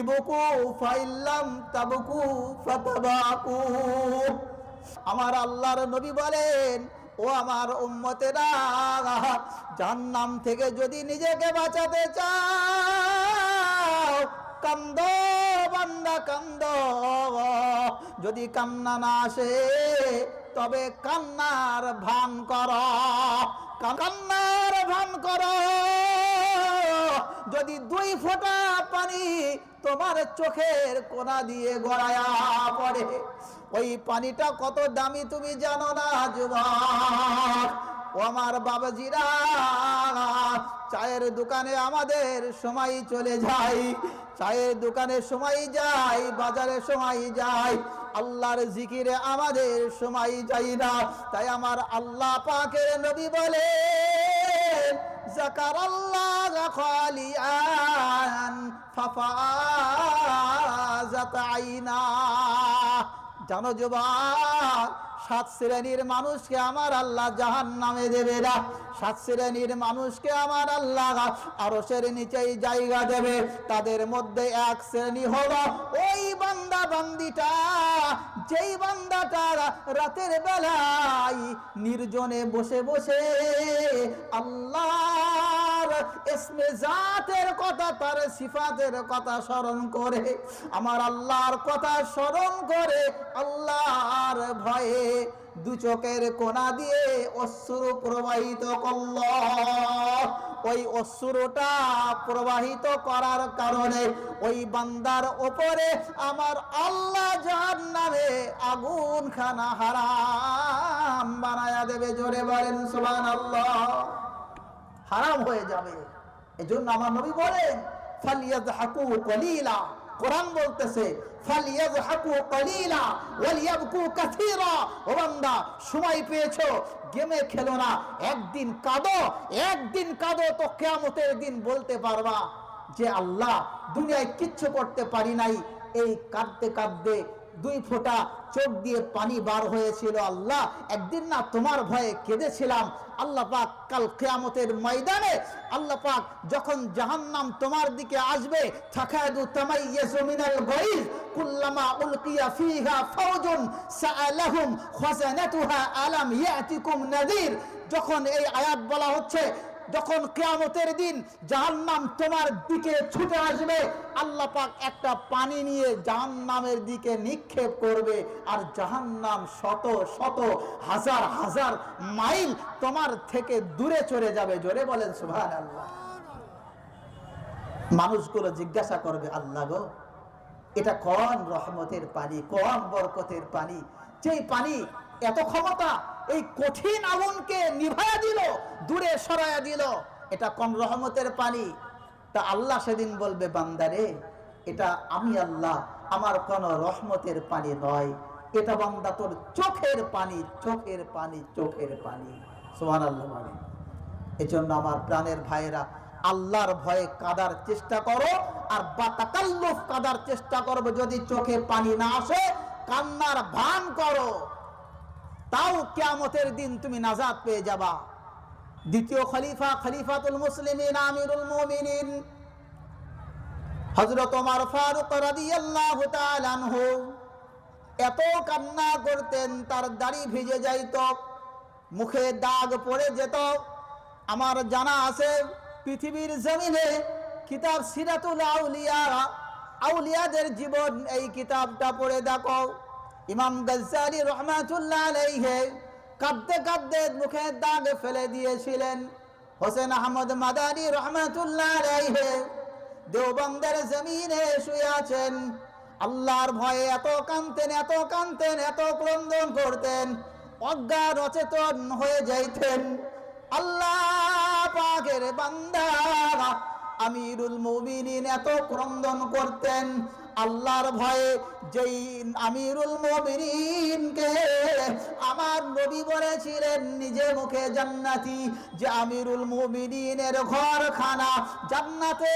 ইবুকু ফাইল্লাম তাবুকু ফাতাবাকু। আমার আল্লাহর নবী বলেন, ও আমার উম্মতেরা, জাহান্নাম থেকে যদি নিজেকে বাঁচাতে চাও, কান্দ বান্দা, কান্দ। যদি কান্না না আসে, তবে কান্নার ভান কর, কান্নার ভান কর। যদি দুই ফোঁটা পানি তোমার চোখের কোনা দিয়ে গড়ায়া পড়ে, ওই পানিটা কত দামি তুমি জানো না, যুবক? ও আমার বাবাজিরা, চায়ের দোকানে আমাদের সময় চলে যায়, চায়ের দোকানে সময় যায়, বাজারে সময় যায়, আল্লাহর জিকিরে আমাদের সময় যাই না। তাই আমার আল্লাহ পাকের নবী বলে জাকার আল্লাহ খালিয়ান ফাফাজাত আইনা। জানো যুবক সাত শ্রেণির মানুষকে আমার আল্লাহ জাহান নামে দেবে না। সাত শ্রেণির মানুষকে আমার আল্লাহ আরসের নিচেই জায়গা দেবে। তাদের মধ্যে এক শ্রেণি হলো ওই বান্দা বান্দিটা। যেই বান্দাটা রাতের বেলায় নির্জনে বসে বসে আল্লাহর জাতের কথা, তার সিফাতের কথা স্মরণ করে, আমার আল্লাহর কথা স্মরণ করে, আল্লাহর ভয়ে দু চোখের কোনা দিয়ে অশ্রু প্রবাহিত করল। ওই অশ্রুটা প্রবাহিত করার কারণে ওই বান্দার ওপরে আমার আল্লাহ জাহান নামে আগুন খানা হারাম বানায়া দেবে। জোরে বলেন সুবান আল্লাহ হারাম হয়ে যাবে। এজন্য আমার নবী বলেন ফালিয়াদ হাকু কলিলা। কোরআন বলতেছে সময় পেয়েছ? গেমে খেলো না। একদিন কাঁদো একদিন কাঁদো তো কিয়ামতের দিন বলতে পারবা যে আল্লাহ দুনিয়ায় কিচ্ছু করতে পারি নাই। এই কাঁদতে কাঁদতে দুই ফোঁটা চোখ দিয়ে পানি বার হয়েছিল আল্লাহ। একদিন না তোমার ভয়ে কেঁদেছিলাম। আল্লাহ পাক কাল কেয়ামতের ময়দানে আল্লাহ পাক যখন জাহান্নাম তোমার দিকে আসবে, থাকাদু তামাইয়াজু মিনাল গাইজ, কুল্লামা উলকিয়া যখন এই আয়াত বলা হচ্ছে যখন কেয়ামতের দিন জাহান্নাম তোমার দিকে ছুটে আসবে, আল্লাহ পাক একটা পানি নিয়ে জাহান্নামের দিকে নিক্ষেপ করবে আর জাহান্নাম শত শত হাজার হাজার মাইল তোমার থেকে দূরে চলে যাবে। জোরে বলেন সুভান আল্লাহ মানুষগুলো জিজ্ঞাসা করবে, আল্লাহ গো, এটা কোন রহমতের পানি, কোন বরকতের পানি? যেই পানি এত ক্ষমতা, এই কঠিন আগুনকে নিভায়া দিল, দূরে সরায়া দিল। এটা কোন রহমতের পানি? তা আল্লাহ সেদিন বলবে বান্দারে এটা আমি আল্লাহ, আমার কোন রহমতের পানি নয়। এটা বান্দা তোর চোখের পানি চোখের পানি চোখের পানি। সোহান আল্লাহ বলে। এজন্য আমার প্রাণের ভাইয়েরা, আল্লাহর ভয়ে কাদার চেষ্টা করো, আর বাতাকাল্লুফ কাদার চেষ্টা করব যদি চোখে পানি না আসে, কান্নার ভান করো। তাও কিয়ামতের দিন তুমি নাজাত পেয়ে যাবা। দ্বিতীয় খলিফা খলিফাতুল মুসলিমিন, আমিরুল মুমিনিন। হযরত ওমর ফারুক রাদিয়াল্লাহু তাআলা আনহু এত কান্না করতেন, তার দাড়ি ভিজে যাইত, মুখে দাগ পড়ে যেত। আমার জানা আছে, পৃথিবীর জমিনে কিতাব সিরাতুল আউলিয়া, আউলিয়াদের জীবন এই কিতাবটা পড়ে দেখো। ইমাম গজ্জালি রহমাতুল্লাহ আলাইহি কাঁদতে কাঁদতে মুখে দাগ ফেলে দিয়েছিলেন। হোসেন আহমদ মাদানী রহমাতুল্লাহ আলাইহি দেওবন্দের জমিনে শুয়ে আছেন। আল্লাহর ভয়ে এত কানতেন এত কানতেন এত ক্রন্দন করতেন, অজ্ঞান অচেতন হয়ে যাইতেন। আল্লাহ পাকের বান্দা আমিরুল মুমিনিন এত ক্রন্দন করতেন আল্লাহর ভয়ে যেই আমিরুল মুমিনিনকে আমার নবী বলেছিলেন, নিজে মুখে জান্নাতি। যে আমিরুল মুমিনিনের ঘরখানা জান্নাতে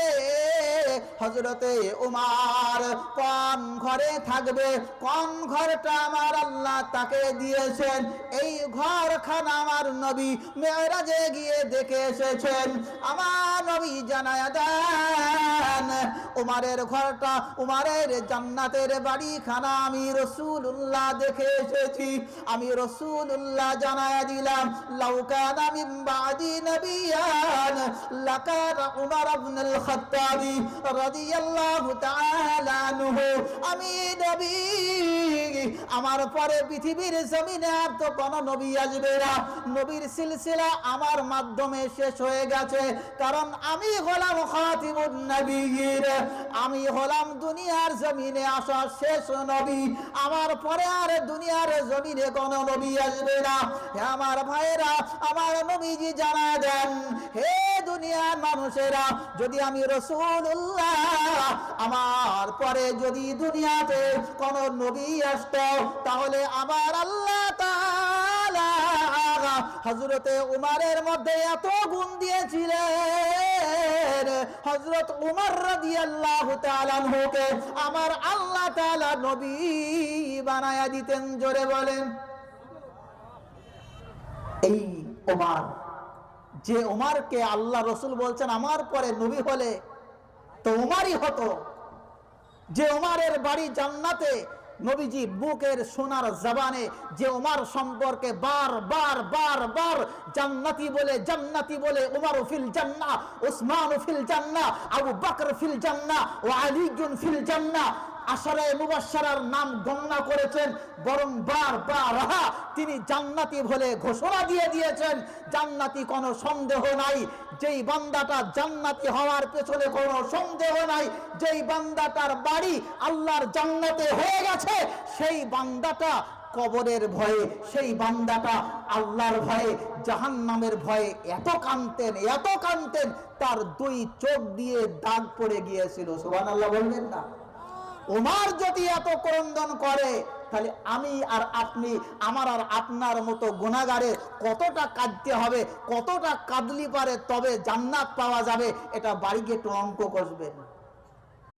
হজরতে উমার কোন ঘরে থাকবে? কোন ঘরটা আমার আল্লাহ তাকে দিয়েছেন? এই ঘরখানা আমার নবী মেয়েরাজে গিয়ে দেখে এসেছেন। আমার নবী জানায় দেন, উমারের ঘরটা জান্নাতের বাড়িখানা আমি রসুল্লাহ দেখে এসেছি। আমি রসুল্লাহ জানায় দিলাম আমার পরে পৃথিবীর জমিনে আর তো কোনো নবী আসবে না। নবীর সিলসিলা আমার মাধ্যমে শেষ হয়ে গেছে, কারণ আমি হলাম খাতিমুন আমি হলাম দুনিয়ার জমিনে আসা শেষ নবী, আমার পরে আর দুনিয়ার জমিনে কোন নবী আসবে না। হে আমার ভাইরা আমার নবীজি জানা দেন, হে দুনিয়ার মানুষেরা, যদি আমি রসুল্লাহ আমার পরে যদি দুনিয়াতে কোন নবী আসত, তাহলে আমার আল্লাহ হজরতে উমারের মধ্যে এত গুণ দিয়েছিলেন। হজরত উমর রাদিয়াল্লাহু তাআলা আনহুকে আমার আল্লাহ তাআলা নবী বানায়া দিতেন, জোরে বলেন। এই ওমার যে ওমারকে আল্লাহ রসুল বলছেন, আমার পরে নবী হলে তো উমারই হতো। যে ওমারের বাড়ি জান্নাতে নবীজি বুকের সোনার জবানে যে উমার সম্পর্কে বার বার বার বার জান্নাতি বলে জান্নাতি বলে, উমার ফিল জান্না উসমান ফিল জান্না আবু বকর ফিল জান্না ও আলিজুন ফিল জান্না আসরে মুবাশশারার নাম গণনা করেছেন বরং বার বার আহা, তিনি জান্নাতি বলে ঘোষণা দিয়ে দিয়েছেন। জান্নাতি কোনো সন্দেহ নাই যেই বান্দাটা জান্নাতি হওয়ার পেছনে কোনো সন্দেহ নাই যেই বান্দাটার বাড়ি আল্লাহর জান্নাতে হয়ে গেছে সেই বান্দাটা কবরের ভয়ে সেই বান্দাটা আল্লাহর ভয়ে জাহান্নামের ভয়ে এত কানতেন এত কানতেন তার দুই চোখ দিয়ে দাগ পড়ে গিয়েছিল। বলবেন না। ওমার যদি এত ক্রন্দন করে, তাহলে আমি আর আপনি, আমার আর আপনার মতো গুণাগারে কতটা কাঁদতে হবে, কতটা কাঁদলি পারে তবে জান্নাত পাওয়া যাবে, এটা বাড়ি গিয়ে একটু অঙ্ক কষবেন